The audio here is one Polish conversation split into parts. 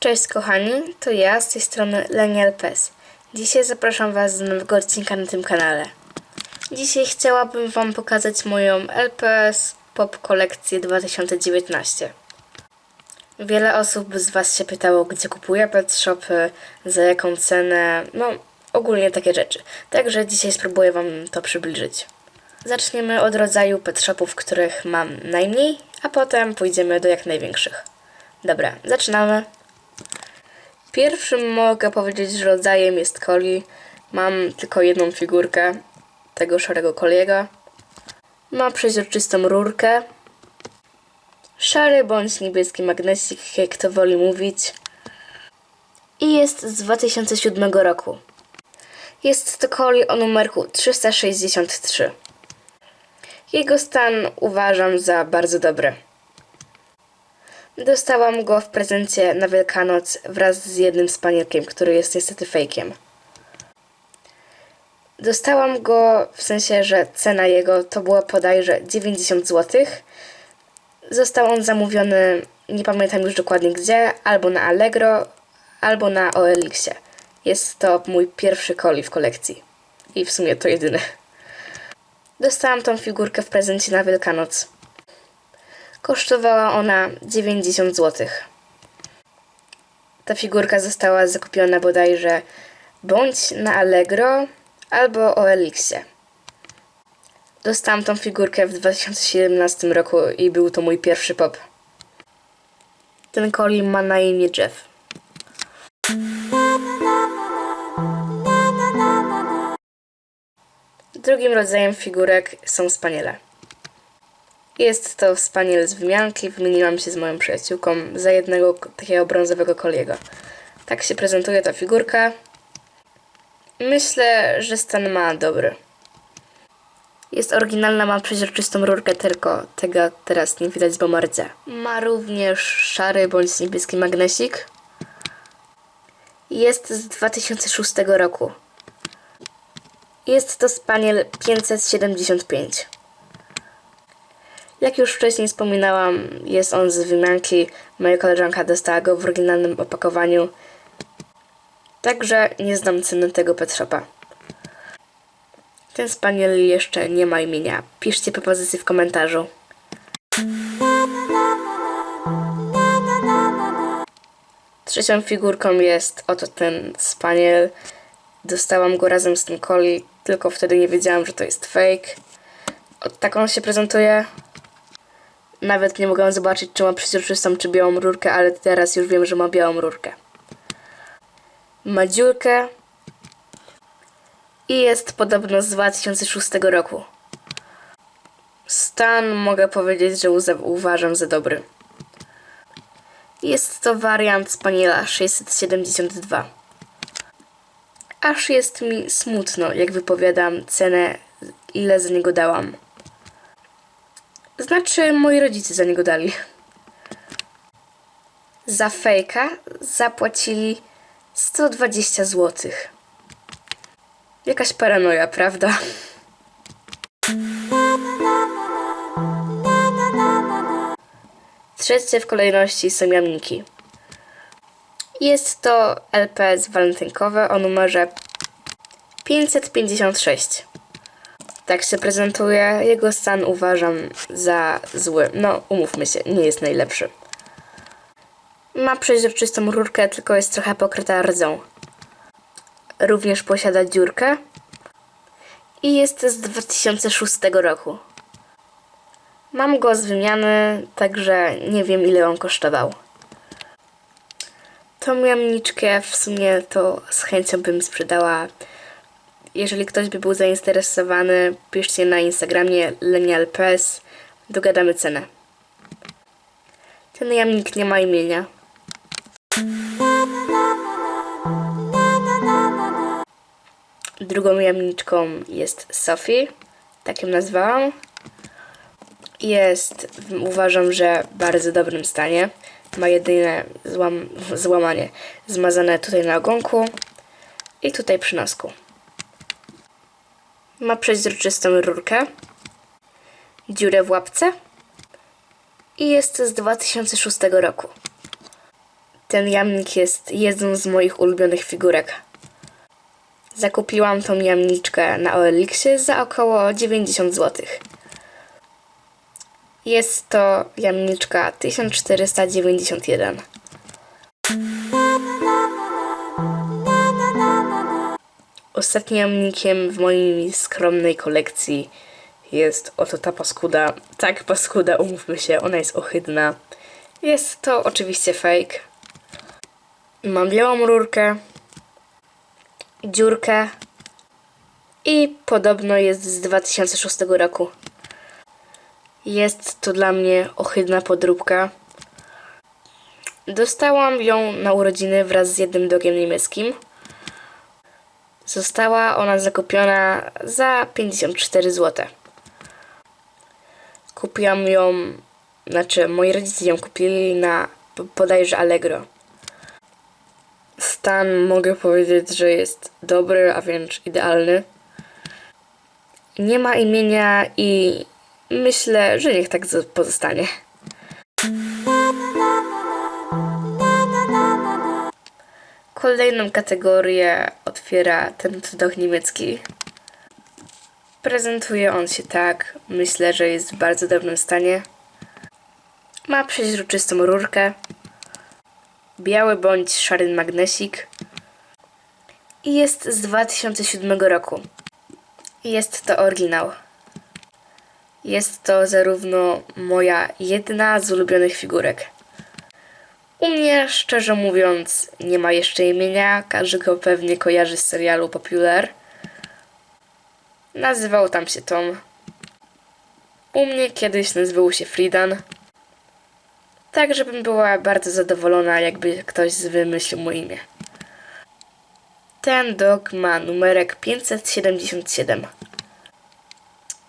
Cześć kochani, to ja z tej strony Lenia LPS. Dzisiaj zapraszam Was do nowego odcinka na tym kanale. Dzisiaj chciałabym Wam pokazać moją LPS Pop Kolekcję 2019. Wiele osób z Was się pytało, gdzie kupuję pet shopy, za jaką cenę, no ogólnie takie rzeczy. Także dzisiaj spróbuję Wam to przybliżyć. Zaczniemy od rodzaju pet shopów, których mam najmniej, a potem pójdziemy do jak największych. Dobra, zaczynamy. Pierwszym mogę powiedzieć, że rodzajem jest Coli. Mam tylko jedną figurkę tego szarego koliego. Ma przeźroczystą rurkę. Szary bądź niebieski magnesik, jak to woli mówić. I jest z 2007 roku. Jest to Coli o numerku 363. Jego stan uważam za bardzo dobry. Dostałam go w prezencie na Wielkanoc wraz z jednym spanielkiem, który jest niestety fejkiem. Dostałam go w sensie, że cena jego to była bodajże 90 zł. Został on zamówiony, nie pamiętam już dokładnie gdzie, albo na Allegro, albo na OLX-ie. Jest to mój pierwszy koli w kolekcji. I w sumie to jedyny. Dostałam tą figurkę w prezencie na Wielkanoc. Kosztowała ona 90 zł. Ta figurka została zakupiona bodajże bądź na Allegro albo OLX-ie. Dostałam tą figurkę w 2017 roku i był to mój pierwszy pop. Ten koli ma na imię Jeff. Drugim rodzajem figurek są spaniele. Jest to spaniel z wymianki. Wymieniłam się z moją przyjaciółką za jednego takiego brązowego koliego. Tak się prezentuje ta figurka. Myślę, że stan ma dobry. Jest oryginalna, ma przeźroczystą rurkę, tylko tego teraz nie widać, bo ma. Ma również szary bądź niebieski magnesik. Jest z 2006 roku. Jest to spaniel 575. Jak już wcześniej wspominałam, jest on z wymianki. Moja koleżanka dostała go w oryginalnym opakowaniu. Także nie znam ceny tego pet shopa. Ten spaniel jeszcze nie ma imienia. Piszcie propozycje w komentarzu. Trzecią figurką jest oto ten spaniel. Dostałam go razem z tym coli, tylko wtedy nie wiedziałam, że to jest fake. O, tak on się prezentuje. Nawet nie mogłam zobaczyć, czy ma przeźroczystą, czy białą rurkę, ale teraz już wiem, że ma białą rurkę. Ma dziurkę i jest podobno z 2006 roku. Stan mogę powiedzieć, że uważam za dobry. Jest to wariant Spaniela 672. Aż jest mi smutno, jak wypowiadam cenę, ile za niego dałam. Znaczy, moi rodzice za niego dali. Za fejka zapłacili 120 zł. Jakaś paranoja, prawda? Trzecie w kolejności są jamniki. Jest to LPS walentynkowe o numerze 556. Tak się prezentuje. Jego stan uważam za zły. No, umówmy się, nie jest najlepszy. Ma przeźroczystą rurkę, tylko jest trochę pokryta rdzą. Również posiada dziurkę i jest z 2006 roku. Mam go z wymiany, także nie wiem ile on kosztował. Tą jamniczkę w sumie to z chęcią bym sprzedała. Jeżeli ktoś by był zainteresowany, piszcie na Instagramie lenialpes, dogadamy cenę. Ten jamnik nie ma imienia. Drugą jamniczką jest Sophie, tak ją nazwałam. Jest, uważam, że w bardzo dobrym stanie. Ma jedyne złam, złamanie zmazane tutaj na ogonku i tutaj przy nosku. Ma przeźroczystą rurkę, dziurę w łapce i jest z 2006 roku. Ten jamnik jest jedną z moich ulubionych figurek. Zakupiłam tą jamniczkę na OLX-ie za około 90 zł. Jest to jamniczka 1491. Ostatnim jamnikiem w mojej skromnej kolekcji jest oto ta paskuda. Tak, paskuda, umówmy się, ona jest ohydna. Jest to oczywiście fake. Mam białą rurkę, dziurkę i podobno jest z 2006 roku. Jest to dla mnie ohydna podróbka. Dostałam ją na urodziny wraz z jednym dogiem niemieckim. Została ona zakupiona za 54 zł. Kupiłam ją, znaczy moi rodzice ją kupili na bodajże Allegro. Stan mogę powiedzieć, że jest dobry, a wręcz idealny. Nie ma imienia i myślę, że niech tak pozostanie. Kolejną kategorię otwiera ten cudok niemiecki. Prezentuje on się tak, myślę, że jest w bardzo dobrym stanie. Ma przeźroczystą rurkę, biały bądź szary magnesik i jest z 2007 roku. Jest to oryginał. Jest to zarówno moja jedna z ulubionych figurek. U mnie, szczerze mówiąc, nie ma jeszcze imienia. Każdy go pewnie kojarzy z serialu Popular. Nazywał tam się Tom. U mnie kiedyś nazywał się Fridan. Tak, żebym była bardzo zadowolona, jakby ktoś wymyślił mu imię. Ten dog ma numerek 577.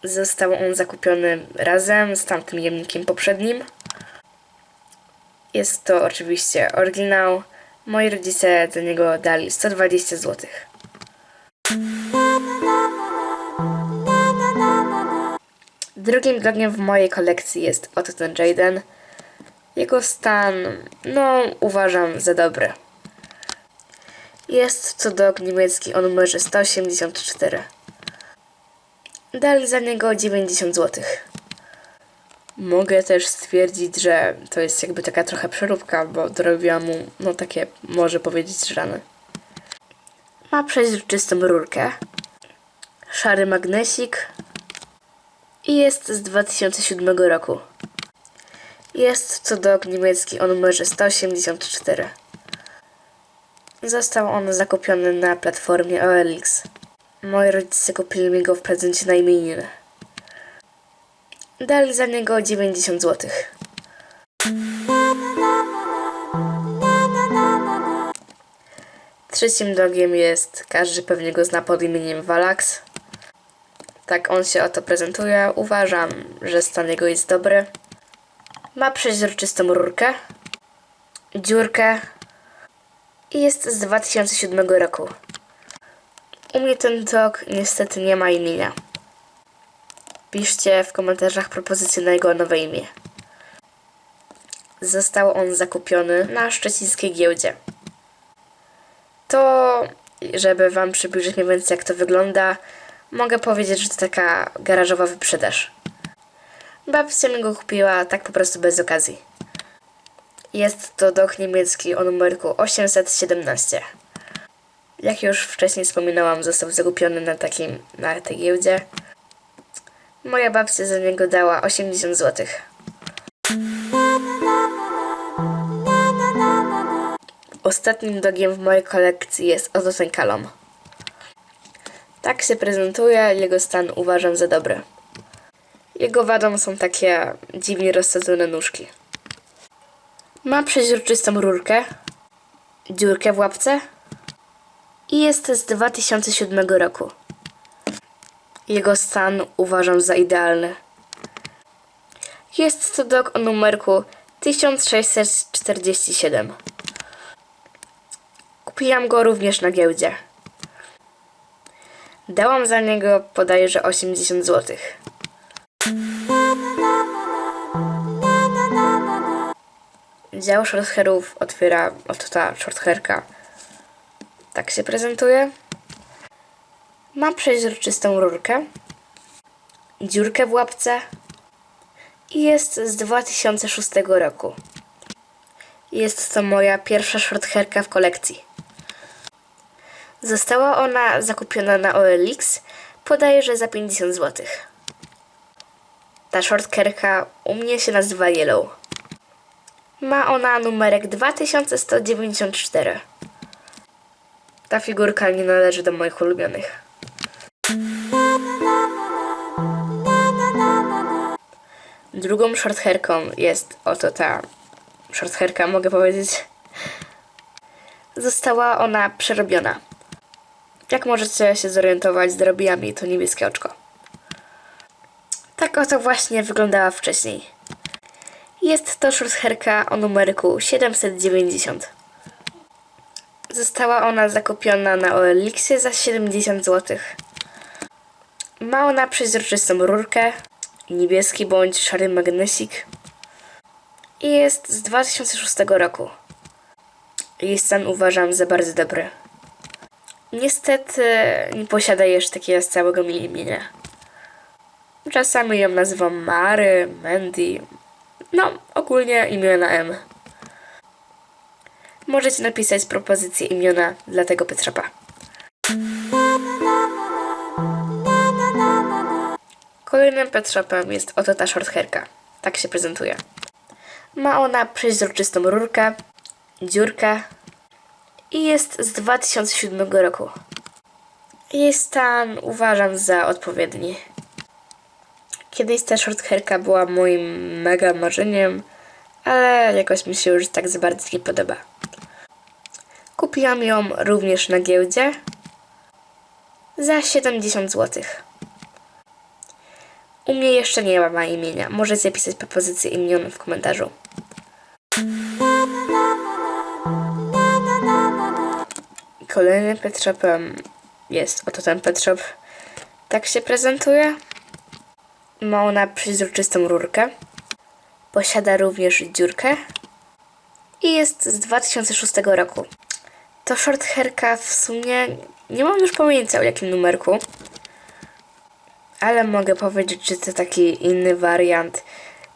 Został on zakupiony razem z tamtym jemnikiem poprzednim. Jest to oczywiście oryginał. Moi rodzice za niego dali 120 zł. Drugim dogiem w mojej kolekcji jest oto ten Jaden. Jego stan, no, uważam za dobry. Jest to dog niemiecki o numerze 184. Dali za niego 90 zł. Mogę też stwierdzić, że to jest jakby taka trochę przeróbka, bo dorobiłam mu, no takie, może powiedzieć, rany. Ma przeźroczystą rurkę, szary magnesik i jest z 2007 roku. Jest to dog niemiecki o numerze 184. Został on zakupiony na platformie OLX. Moi rodzice kupili mi go w prezencie na imieniny. Dali za niego 90 zł. Trzecim dogiem jest, każdy pewnie go zna pod imieniem Valax. Tak on się oto prezentuje. Uważam, że stan jego jest dobry. Ma przeźroczystą rurkę, dziurkę i jest z 2007 roku. U mnie ten dog niestety nie ma imienia. Piszcie w komentarzach propozycje na jego nowe imię. Został on zakupiony na szczecińskiej giełdzie. To, żeby Wam przybliżyć mniej więcej jak to wygląda, mogę powiedzieć, że to taka garażowa wyprzedaż. Babcia mi go kupiła tak po prostu bez okazji. Jest to dog niemiecki o numerku 817. Jak już wcześniej wspominałam, został zakupiony na takim, na tej giełdzie. Moja babcia za niego dała 80 zł. Ostatnim dogiem w mojej kolekcji jest oto ten kalom. Tak się prezentuje, jego stan uważam za dobry. Jego wadą są takie dziwnie rozsadzone nóżki. Ma przeźroczystą rurkę, dziurkę w łapce i jest z 2007 roku. Jego stan uważam za idealny. Jest to dog o numerku 1647. Kupiłam go również na giełdzie. Dałam za niego podajże 80 zł. Dział shorthairów otwiera oto ta. Tak się prezentuje. Ma przeźroczystą rurkę, dziurkę w łapce i jest z 2006 roku. Jest to moja pierwsza shorthairka w kolekcji. Została ona zakupiona na OLX, podaję, za 50 zł. Ta shorthairka u mnie się nazywa Yellow. Ma ona numerek 2194. Ta figurka nie należy do moich ulubionych. Drugą shorthairką jest oto ta shorthairka, mogę powiedzieć. Została ona przerobiona. Jak możecie się zorientować, zrobiłam jej to niebieskie oczko. Tak oto właśnie wyglądała wcześniej. Jest to shorthairka o numerku 790. Została ona zakupiona na OLX za 70 zł. Ma ona przezroczystą rurkę, niebieski bądź szary magnesik i jest z 2006 roku. Jej stan uważam za bardzo dobry. Niestety nie posiada jeszcze takiego całego imienia. Czasami ją nazywam Mary, Mandy, no ogólnie imiona M. Możecie napisać propozycję imiona dla tego Petrapa. Kolejnym Petrapem jest oto ta shorthairka. Tak się prezentuje. Ma ona przeźroczystą rurkę, dziurkę i jest z 2007 roku. Jej stan uważam za odpowiedni. Kiedyś ta shorthairka była moim mega marzeniem, ale jakoś mi się już tak za bardzo nie podoba. Kupiłam ją również na giełdzie za 70 zł. U mnie jeszcze nie ma imienia. Możecie pisać propozycje imion w komentarzu. Kolejnym pet jest oto ten pet shop. Tak się prezentuje. Ma ona przezroczystą rurkę. Posiada również dziurkę. I jest z 2006 roku. To short hairka w sumie nie mam już pojęcia o jakim numerku. Ale mogę powiedzieć, że to taki inny wariant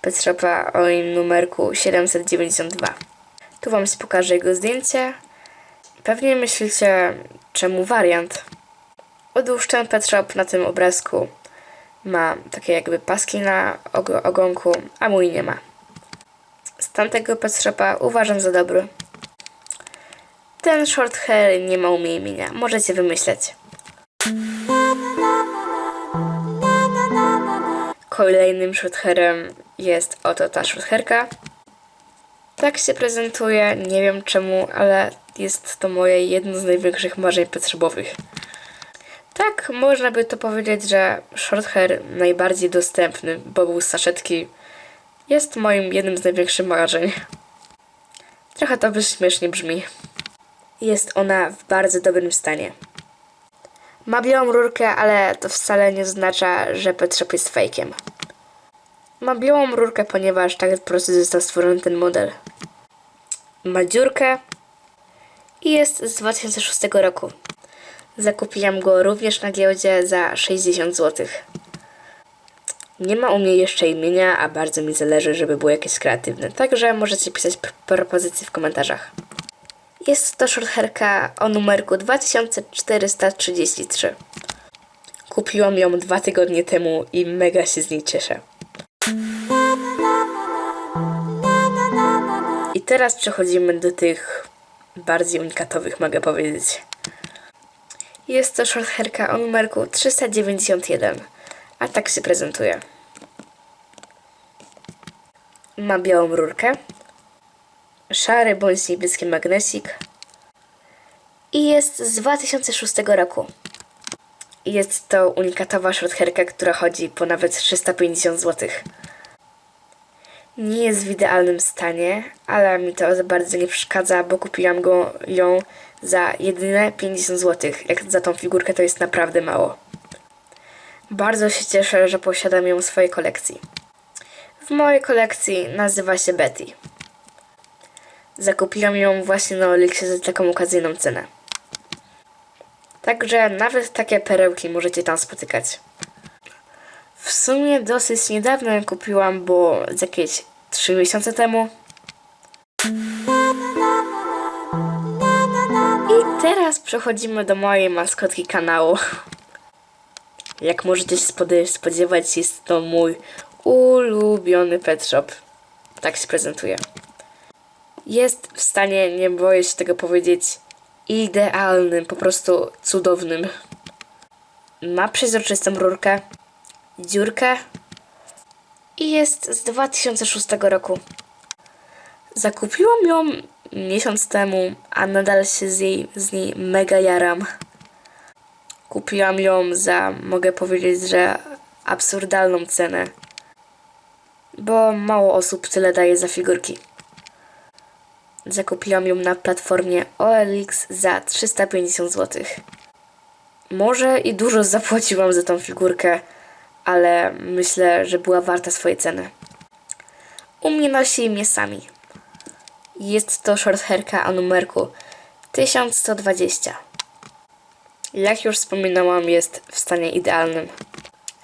Pet Shopa o im numerku 792. Tu Wam pokażę jego zdjęcie. Pewnie myślicie, czemu wariant? Otóż ten Pet na tym obrazku ma takie jakby paski na og- ogonku, a mój nie ma. Z tamtego Pet Shopa uważam za dobry. Ten short hair nie ma u mnie imienia. Możecie wymyśleć. Kolejnym shorthairem jest oto ta shorthairka. Tak się prezentuje, nie wiem czemu, ale jest to moje jedno z największych marzeń potrzebowych. Tak, można by to powiedzieć, że shorthair najbardziej dostępny, bo był z saszetki, jest moim jednym z największych marzeń. Trochę to śmiesznie brzmi. Jest ona w bardzo dobrym stanie. Ma białą rurkę, ale to wcale nie oznacza, że Pet Shop jest fejkiem. Ma białą rurkę, ponieważ tak po prostu został stworzony ten model. Ma dziurkę i jest z 2006 roku. Zakupiłam go również na giełdzie za 60 zł. Nie ma u mnie jeszcze imienia, a bardzo mi zależy, żeby było jakieś kreatywne, także możecie pisać propozycje w komentarzach. Jest to shorthairka o numerku 2433. Kupiłam ją dwa tygodnie temu i mega się z niej cieszę. I teraz przechodzimy do tych bardziej unikatowych, mogę powiedzieć. Jest to shorthairka o numerku 391, a tak się prezentuje. Ma białą rurkę, szary bądź niebieski magnesik i jest z 2006 roku. Jest to unikatowa shorthairka, która chodzi po nawet 350 zł. Nie jest w idealnym stanie, ale mi to za bardzo nie przeszkadza, bo kupiłam go ją za jedyne 50 zł. Jak za tą figurkę to jest naprawdę mało. Bardzo się cieszę, że posiadam ją w swojej kolekcji. W mojej kolekcji nazywa się Betty. Zakupiłam ją właśnie na Olixie za taką okazyjną cenę. Także nawet takie perełki możecie tam spotykać. W sumie dosyć niedawno ją kupiłam, bo jakieś 3 miesiące temu. I teraz przechodzimy do mojej maskotki kanału. Jak możecie się spodziewać, jest to mój ulubiony pet shop. Tak się prezentuje. Jest w stanie, nie boję się tego powiedzieć, idealnym, po prostu cudownym. Ma przezroczystą rurkę, dziurkę i jest z 2006 roku. Zakupiłam ją miesiąc temu, a nadal się z, jej, z niej mega jaram. Kupiłam ją za, mogę powiedzieć, że absurdalną cenę, bo mało osób tyle daje za figurki. Zakupiłam ją na platformie OLX za 350 zł. Może i dużo zapłaciłam za tą figurkę, ale myślę, że była warta swojej ceny. U mnie nosi mnie sami. Jest to shorthairka o numerku 1120. Jak już wspominałam, jest w stanie idealnym.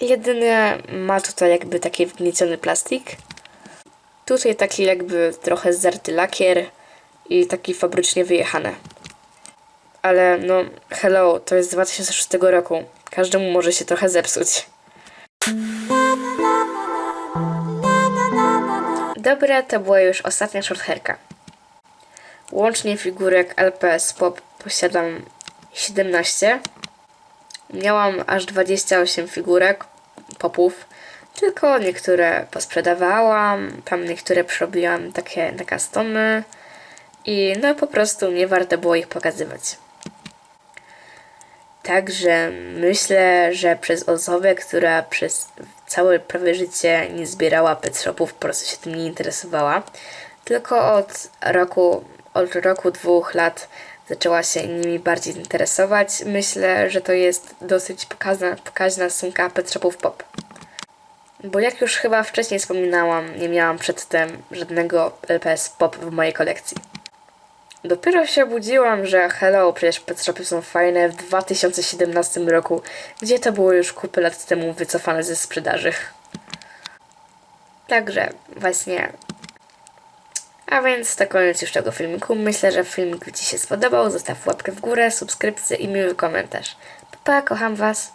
Jedynie ma tutaj jakby taki wgnieciony plastik. Tutaj taki jakby trochę zerty lakier i taki fabrycznie wyjechane. Ale no, hello, to jest z 2006 roku. Każdemu może się trochę zepsuć. Dobra, to była już ostatnia shorthairka. Łącznie figurek LPS Pop posiadam 17. Miałam aż 28 figurek popów, tylko niektóre posprzedawałam, tam niektóre przerobiłam takie na customy i no po prostu nie warto było ich pokazywać. Także myślę, że przez osobę, która przez całe prawie życie nie zbierała pet shopów, po prostu się tym nie interesowała, tylko od roku, od roku, dwóch lat zaczęła się nimi bardziej interesować. Myślę, że to jest dosyć pokaźna, pokaźna sumka pet shopów pop. Bo jak już chyba wcześniej wspominałam, nie miałam przedtem żadnego LPS pop w mojej kolekcji. Dopiero się obudziłam, że hello, przecież pet shopy są fajne w 2017 roku, gdzie to było już kupę lat temu wycofane ze sprzedaży. Także właśnie. A więc to koniec już tego filmiku. Myślę, że filmik Ci się spodobał. Zostaw łapkę w górę, subskrypcję i miły komentarz. Pa, pa kocham Was.